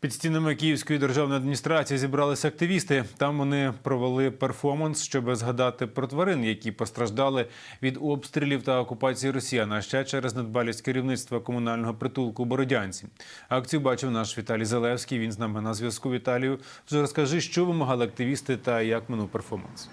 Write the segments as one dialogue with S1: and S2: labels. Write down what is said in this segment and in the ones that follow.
S1: Під стінами Київської державної адміністрації зібралися активісти. Там вони провели перформанс, щоб згадати про тварин, які постраждали від обстрілів та окупації Росіян, а ще через недбалість керівництва комунального притулку Бородянці. Акцію бачив наш Віталій Залевський. Він з нами на зв'язку. Віталію. Розкажи, що вимагали активісти та як минув перформанс.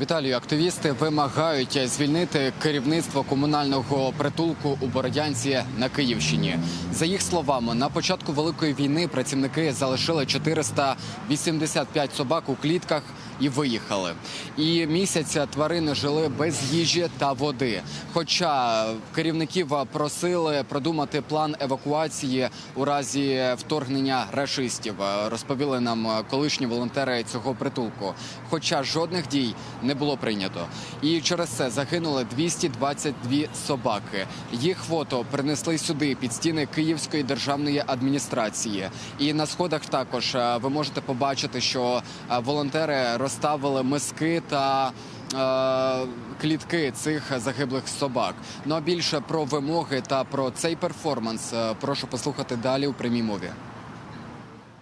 S2: Віталію, активісти вимагають звільнити керівництво комунального притулку у Бородянці на Київщині. За їх словами, на початку великої війни працівники залишили 485 собак у клітках і виїхали. І місяця тварини жили без їжі та води. Хоча керівників просили продумати план евакуації у разі вторгнення рашистів, розповіли нам колишні волонтери цього притулку. Хоча жодних дій не було прийнято. І через це загинули 222 собаки. Їх фото принесли сюди під стіни Київської державної адміністрації. І на сходах також е, ви можете побачити, що е, волонтери розставили миски та. е, Клітки цих загиблих собак. Ну а більше про вимоги та про цей перформанс е, прошу послухати далі у прямій мові.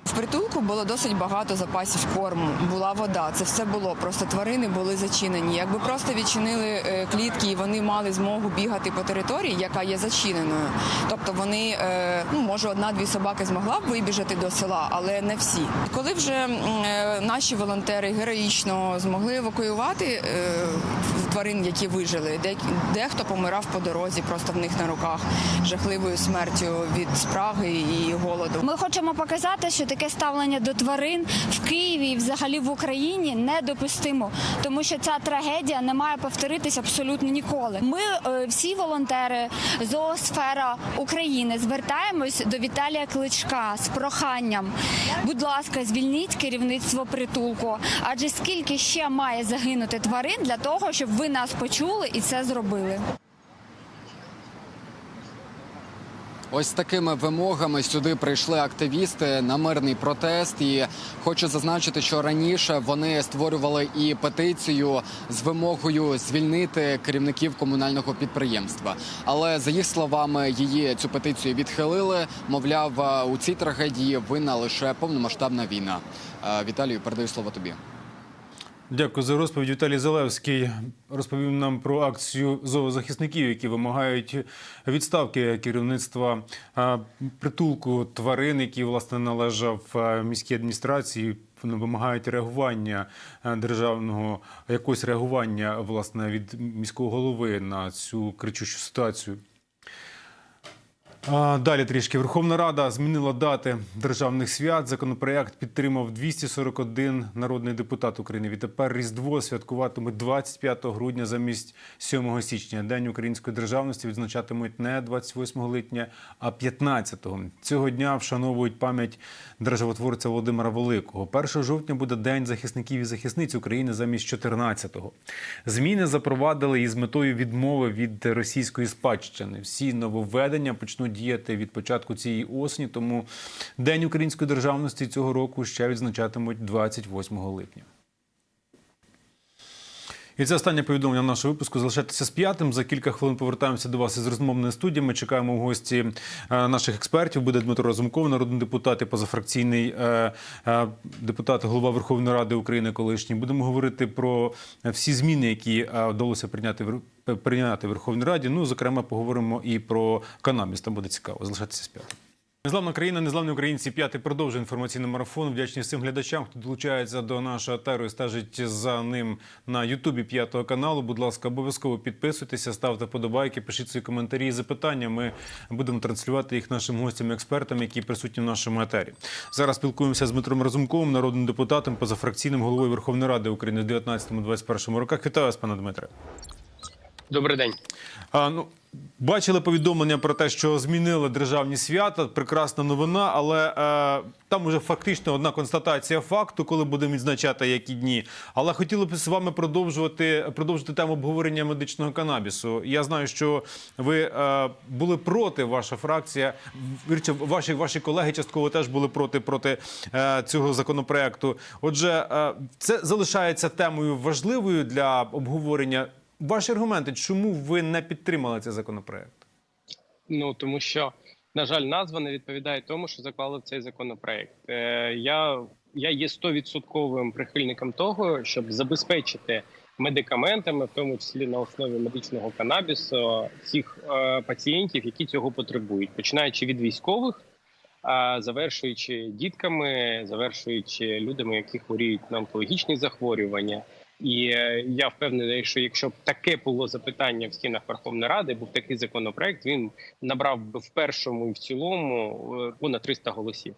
S3: В притулку було досить багато запасів корму, була вода. Це все було. Просто тварини були зачинені. Якби просто відчинили е, клітки і вони мали змогу бігати по території, яка є зачиненою. Тобто вони, е, ну може, одна-дві собаки змогла б вибіжати до села, але не всі. Коли вже е, наші волонтери героїчно змогли евакуювати тварин, які вижили, дехто помирав по дорозі, просто в них на руках жахливою смертю від спраги і голоду.
S4: Ми хочемо показати, що таке ставлення до тварин в Києві і взагалі в Україні недопустимо, тому що ця трагедія не має повторитись абсолютно ніколи. Ми е, всі волонтери зоосфера України звертаємось до Віталія Кличка з проханням. Будь ласка, звільніть керівництво притулку. Адже скільки ще має загинути тварин для того, щоб ви нас почули і це зробили.
S2: Ось такими вимогами сюди прийшли активісти на мирний протест. І хочу зазначити, що раніше вони створювали і петицію з вимогою звільнити керівників комунального підприємства. Але за їх словами, її цю петицію відхилили. Мовляв, у цій трагедії винна лише повномасштабна війна. Е, Віталію, передаю слово тобі.
S1: Дякую за розповідь. Віталій Залевський розповів нам про акцію зоозахисників, які вимагають відставки керівництва притулку тварин, який власне належав міській адміністрації. Вони вимагають реагування державного якогось реагування власне від міського голови на цю кричущу ситуацію. Далі трішки Верховна Рада змінила дати державних свят. Законопроект підтримав 241 народний депутат України. Відтепер Різдво святкуватимуть 25 грудня замість 7 січня. День української державності відзначатимуть не 28 липня, а 15-го. Цього дня вшановують пам'ять державотворця Володимира Великого. 1 жовтня буде День захисників і захисниць України замість 14-го. Зміни запровадили із метою відмови від російської спадщини. Всі нововведення почнуть діяти від початку цієї осені. Тому День української державності цього року ще відзначатимуть 28 липня. І це останнє повідомлення нашого випуску. Залишайтеся з п'ятим. За кілька хвилин повертаємося до вас із розмовної студії. Ми чекаємо в гості е, наших експертів. Буде Дмитро Разумков, народний депутат і позафракційний е, е, депутат, голова Верховної Ради України, колишній. Будемо говорити про всі зміни, які вдалося прийняти в прийняти в Верховній Раді. Ну, зокрема, поговоримо і про канабіс. Там буде цікаво. Залишайтеся з п'ятим. Незламна країна, незламні українці. П'ятий продовжує інформаційний марафон. Вдячні всім глядачам, хто долучається до нашого етеру і стежить за ним на Ютубі п'ятого каналу. Будь ласка, обов'язково підписуйтеся, ставте вподобайки, пишіть свої коментарі і запитання. Ми будемо транслювати їх нашим гостям, експертам, які присутні в нашому етері. Зараз спілкуємося з Дмитром Разумковим, народним депутатом, позафракційним головою Верховної Ради України в 19-21 роках. Вітаю вас, пане Дмитре.
S5: Добрий день.
S1: А, ну, бачили повідомлення про те, що змінили державні свята. Прекрасна новина, але е, там уже фактично одна констатація факту, коли будемо відзначати які дні. Але хотіли б з вами продовжувати продовжити тему обговорення медичного канабісу. Я знаю, що ви е, були проти, ваша фракція, вірче, ваші ваші колеги частково теж були проти проти е, цього законопроекту. Отже, е, це залишається темою важливою для обговорення. Ваші аргументи, чому ви не підтримали цей законопроект?
S5: Ну тому що, на жаль, назва не відповідає тому, що заклали в цей законопроект. Е, я, я є стовідсотковим прихильником того, щоб забезпечити медикаментами, в тому числі на основі медичного канабісу, всіх е, пацієнтів, які цього потребують, починаючи від військових. Завершуючи дітками, завершуючи людьми, які хворіють на онкологічні захворювання, і е, я впевнений, що якщо б таке було запитання в стінах Верховної Ради, був такий законопроект, він набрав би в першому і в цілому е, понад 300 голосів.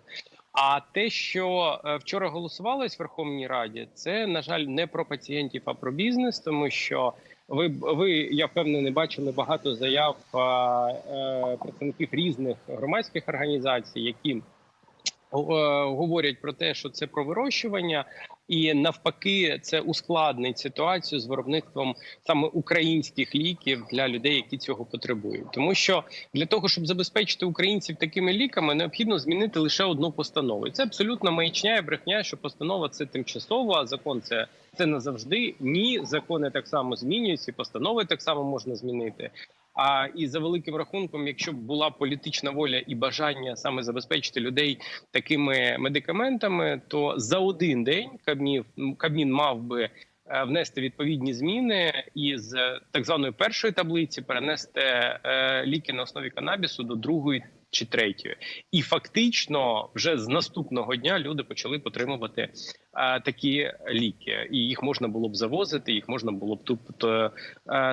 S5: А те, що е, вчора голосувалось в Верховній Раді, це на жаль не про пацієнтів, а про бізнес, тому що ви ви я впевнений, бачили багато заяв е, представників різних громадських організацій, які говорять про те, що це про вирощування, і навпаки, це ускладнить ситуацію з виробництвом саме українських ліків для людей, які цього потребують. Тому що для того, щоб забезпечити українців такими ліками, необхідно змінити лише одну постанову. І це абсолютно маячня і брехня, що постанова це тимчасово, а закон це, це назавжди. Ні, закони так само змінюються, постанови так само можна змінити. А і за великим рахунком, якщо б була політична воля і бажання саме забезпечити людей такими медикаментами, то за один день Кабмін, Кабмін мав би е, внести відповідні зміни і з так званої першої таблиці перенести е, ліки на основі канабісу до другої чи третьої, і фактично вже з наступного дня люди почали потримувати е, такі ліки, і їх можна було б завозити, їх можна було б тут е,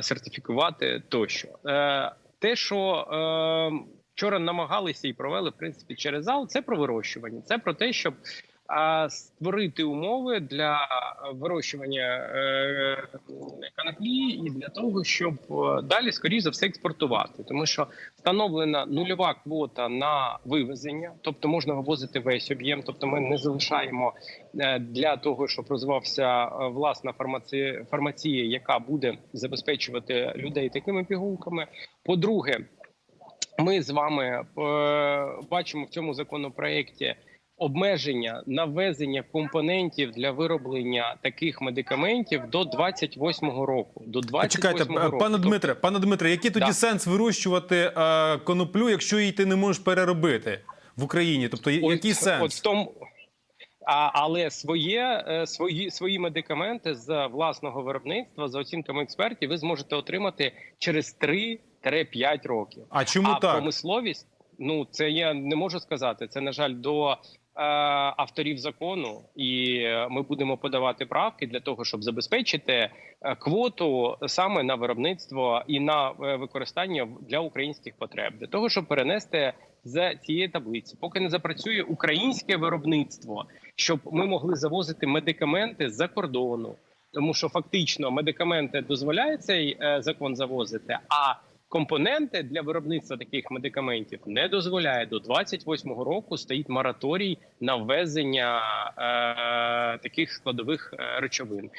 S5: сертифікувати тощо. Е, те, що е, вчора намагалися і провели в принципі через зал, це про вирощування, це про те, щоб а створити умови для вирощування е, канаплі і для того, щоб е, далі скоріш за все експортувати, тому що встановлена нульова квота на вивезення, тобто можна вивозити весь об'єм. Тобто, ми не залишаємо е, для того, щоб розвивався е, власна фармація, фармація, яка буде забезпечувати людей такими пігулками. По-друге, ми з вами е, бачимо в цьому законопроєкті обмеження на ввезення компонентів для вироблення таких медикаментів до 28-го року. До 28-го
S1: Чекайте,
S5: року.
S1: пане
S5: Тобто-
S1: Дмитре, пане Дмитре, який тоді
S5: Да.
S1: сенс вирощувати е, коноплю, якщо її ти не можеш переробити в Україні? Тобто,
S5: От-
S1: який сенс?
S5: От в тому. А, але своє е, свої свої медикаменти з власного виробництва за оцінками експертів ви зможете отримати через 3-5 років.
S1: А чому
S5: а
S1: так?
S5: промисловість, ну це я не можу сказати. Це на жаль до е, авторів закону, і е, ми будемо подавати правки для того, щоб забезпечити е, квоту саме на виробництво і на е, використання для українських потреб, для того, щоб перенести з цієї таблиці, поки не запрацює українське виробництво, щоб ми могли завозити медикаменти з-за кордону. Тому що фактично медикаменти дозволяє цей е, закон завозити, а компоненти для виробництва таких медикаментів не дозволяє до 28-го року. Стоїть мораторій на ввезення е, таких складових е, речовин.